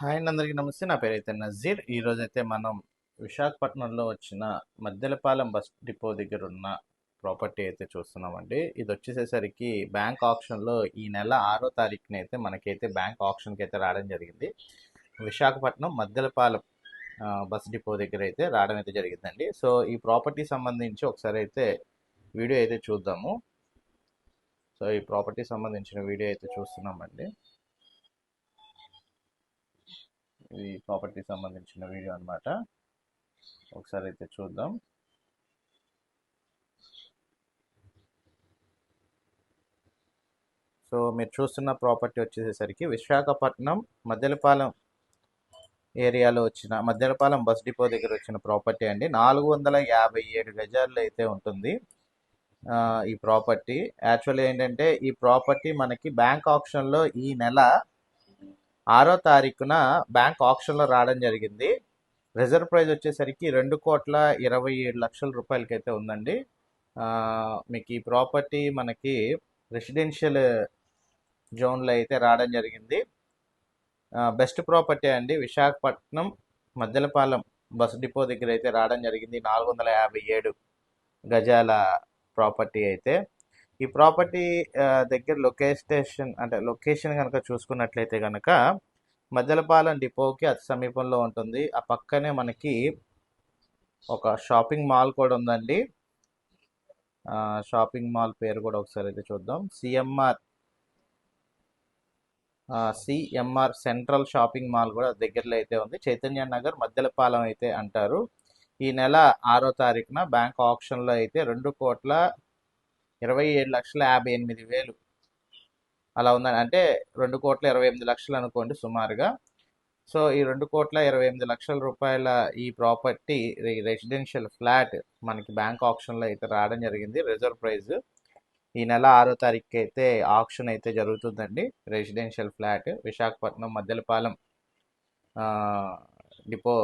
Hi అండి అందరికీ నమస్తే. నా పేరు అయితే నజీర్. ఈరోజు అయితే మనం విశాఖపట్నంలో వచ్చిన మద్దెలపాలెం బస్ డిపో దగ్గర ఉన్న ప్రాపర్టీ అయితే చూస్తున్నామండి. ఇది వచ్చేసేసరికి బ్యాంక్ ఆప్షన్లో ఈ నెల ఆరో తారీఖున అయితే మనకైతే బ్యాంక్ ఆప్షన్కి అయితే రావడం జరిగింది. విశాఖపట్నం మద్దెలపాలెం బస్ డిపో దగ్గర అయితే రావడం అయితే జరిగిందండి. సో ఈ ప్రాపర్టీ సంబంధించి ఒకసారి అయితే వీడియో అయితే చూద్దాము. సో ఈ ప్రాపర్టీ సంబంధించిన వీడియో అయితే చూస్తున్నామండి. ఇది ప్రాపర్టీ సంబంధించిన వీడియో అన్నమాట. ఒకసారి అయితే చూద్దాం. సో మీరు చూస్తున్న ప్రాపర్టీ వచ్చేసేసరికి విశాఖపట్నం మద్దెలపాలెం ఏరియాలో వచ్చిన మద్దెలపాలెం బస్ డిపో దగ్గర వచ్చిన ప్రాపర్టీ అండి. నాలుగు వందల యాభై ఏడు గజాల్లో అయితే ఉంటుంది ఈ ప్రాపర్టీ. యాక్చువల్లీ ఏంటంటే ఈ ప్రాపర్టీ మనకి బ్యాంక్ ఆప్షన్లో ఈ నెల ఆరో తారీఖున బ్యాంక్ ఆప్షన్లో రావడం జరిగింది. రిజర్వ్ ప్రైజ్ వచ్చేసరికి రెండు కోట్ల ఇరవై ఏడు లక్షల రూపాయలకైతే ఉందండి. మీకు ఈ ప్రాపర్టీ మనకి రెసిడెన్షియల్ జోన్లో అయితే రావడం జరిగింది. బెస్ట్ ప్రాపర్టీ అండి. విశాఖపట్నం మద్దెలపాలెం బస్ డిపో దగ్గర అయితే రావడం జరిగింది. నాలుగు వందల యాభై ఏడు గజాల ప్రాపర్టీ అయితే. ఈ ప్రాపర్టీ దగ్గర లొకేషన్ అంటే లొకేషన్ కనుక చూసుకున్నట్లయితే కనుక మధ్యలపాలెం డిపోకి అతి సమీపంలో ఉంటుంది. ఆ పక్కనే మనకి ఒక షాపింగ్ మాల్ కూడా ఉందండి. షాపింగ్ మాల్ పేరు కూడా ఒకసారి అయితే చూద్దాం. CMR CMR central shopping mall కూడా దగ్గరలో అయితే ఉంది. చైతన్య నగర్ మధ్యలపాలెం అయితే అంటారు. ఈ నెల ఆరో తారీఖున బ్యాంక్ ఆప్షన్లో అయితే రెండు కోట్ల ఇరవై ఏడు లక్షల యాభై ఎనిమిది వేలు. అలా ఉందని అంటే రెండు కోట్ల ఇరవై ఎనిమిది లక్షలు అనుకోండి సుమారుగా. సో ఈ రెండు కోట్ల ఇరవై ఎనిమిది లక్షల రూపాయల ఈ ప్రాపర్టీ రెసిడెన్షియల్ ఫ్లాట్ మనకి బ్యాంక్ ఆప్షన్లో అయితే రావడం జరిగింది. రిజర్వ్ ప్రైస్ ఈ నెల ఆరో తారీఖుకి అయితే ఆప్షన్ అయితే జరుగుతుందండి. Residential flat Visakhapatnam Maddelapalem depot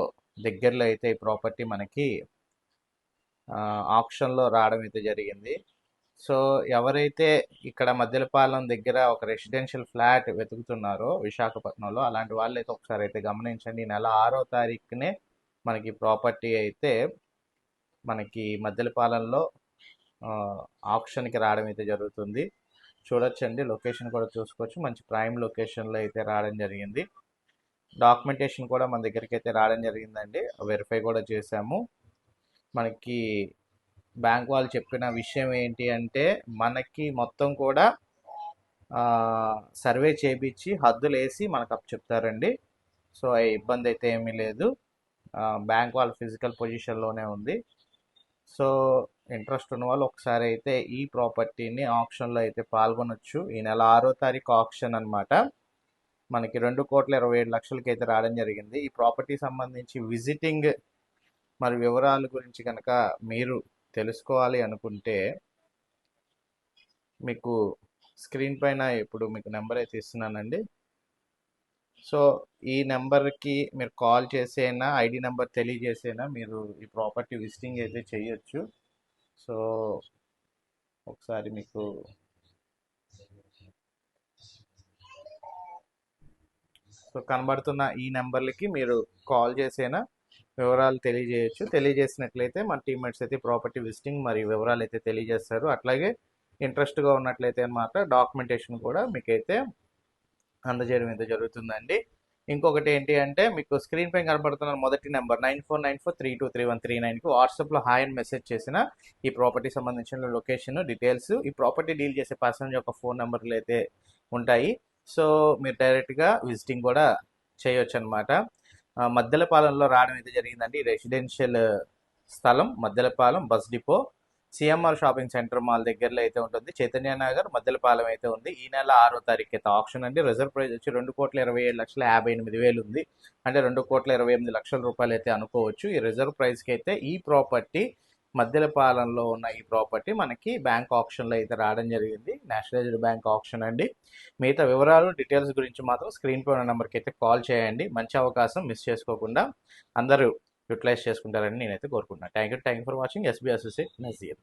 దగ్గరలో అయితే ఈ ప్రాపర్టీ మనకి ఆప్షన్లో రావడం అయితే జరిగింది. సో ఎవరైతే ఇక్కడ మధ్యలపాలెం దగ్గర ఒక రెసిడెన్షియల్ ఫ్లాట్ వెతుకుతున్నారో విశాఖపట్నంలో అలాంటి వాళ్ళు అయితే ఒకసారి అయితే గమనించండి. ఈ నెల ఆరో తారీఖునే మనకి ప్రాపర్టీ అయితే మనకి మధ్యలపాలెంలో ఆప్షన్కి రావడం అయితే జరుగుతుంది. చూడొచ్చండి లొకేషన్ కూడా చూసుకోవచ్చు. మంచి ప్రైమ్ లొకేషన్లో అయితే రావడం జరిగింది. డాక్యుమెంటేషన్ కూడా మన దగ్గరికి అయితే రావడం జరిగిందండి. వెరిఫై కూడా చేశాము. మనకి బ్యాంక్ వాళ్ళు చెప్పిన విషయం ఏంటి అంటే మనకి మొత్తం కూడా సర్వే చేపించి హద్దులు వేసి మనకు అప్ చెప్తారండి. సో ఇబ్బంది అయితే ఏమీ లేదు. బ్యాంక్ వాళ్ళ ఫిజికల్ పొజిషన్లోనే ఉంది. సో ఇంట్రెస్ట్ ఉన్న వాళ్ళు ఒకసారి అయితే ఈ ప్రాపర్టీని ఆప్షన్లో అయితే పాల్గొనొచ్చు. ఈ నెల ఆరో తారీఖు ఆప్షన్ అనమాట మనకి రెండు కోట్ల ఇరవై ఏడు లక్షలకి అయితే రావడం జరిగింది. ఈ ప్రాపర్టీ సంబంధించి విజిటింగ్ మరి వివరాల గురించి కనుక మీరు తెలుసుకోవాలి అనుకుంటే మీకు స్క్రీన్ పైన ఇప్పుడు మీకు నెంబర్ అయితే ఇస్తున్నానండి. సో ఈ నెంబర్కి మీరు కాల్ చేసేనా ఐడి నెంబర్ తెలియజేసేనా మీరు ఈ ప్రాపర్టీ విజిటింగ్ అయితే చేయొచ్చు. సో ఒకసారి మీకు సో కనబడుతున్న ఈ నెంబర్లకి మీరు కాల్ చేసేనా వివరాలు తెలియజేయచ్చు. తెలియజేసినట్లయితే మన టీమ్మేట్స్ అయితే ప్రాపర్టీ విజిటింగ్ మరి వివరాలు అయితే తెలియజేస్తారు. అట్లాగే ఇంట్రెస్ట్గా ఉన్నట్లయితే అన్నమాట డాక్యుమెంటేషన్ కూడా మీకైతే అందజేయడం అయితే జరుగుతుందండి. ఇంకొకటి ఏంటి అంటే మీకు స్క్రీన్ పైన కనబడుతున్న మొదటి number nine four nine four three two three one three నైన్కి వాట్సాప్లో హాయ్ అని మెసేజ్ చేసిన ఈ ప్రాపర్టీ సంబంధించిన లొకేషన్ డీటెయిల్స్ ఈ ప్రాపర్టీ డీల్ చేసే పర్సన్ యొక్క ఫోన్ నెంబర్లు అయితే ఉంటాయి. సో మీరు డైరెక్ట్గా విజిటింగ్ కూడా చేయొచ్చు అనమాట మద్దెలపాలెంలో రావడం అయితే జరిగిందండి. రెసిడెన్షియల్ స్థలం Maddelapalem bus depot CMR shopping centre mall దగ్గరలో అయితే ఉంటుంది. చైతన్య నగర్ మద్దెలపాలెం అయితే ఉంది. ఈ నెల ఆరో తారీఖు అయితే ఆప్షన్ అండి. రిజర్వ్ ప్రైస్ వచ్చి రెండు కోట్ల ఇరవై ఏడు లక్షల యాభై ఎనిమిది వేలు ఉంది. అంటే రెండు కోట్ల ఇరవై ఎనిమిది లక్షల రూపాయలు అయితే అనుకోవచ్చు. ఈ రిజర్వ్ ప్రైస్కి అయితే ఈ ప్రాపర్టీ మద్దెలపాలెంలో ఉన్న ఈ ప్రాపర్టీ మనకి బ్యాంక్ ఆప్షన్లో అయితే రావడం జరిగింది. నేషనలైజ్డ్ బ్యాంక్ ఆప్షన్ అండి. మిగతా వివరాలు డీటెయిల్స్ గురించి మాత్రం స్క్రీన్ పై ఉన్న నెంబర్కి అయితే కాల్ చేయండి. మంచి అవకాశం మిస్ చేసుకోకుండా అందరూ యూటిలైజ్ చేసుకుంటారని నేనైతే కోరుకుంటున్నాను thank you thank you for watching. SB associate. Nazeer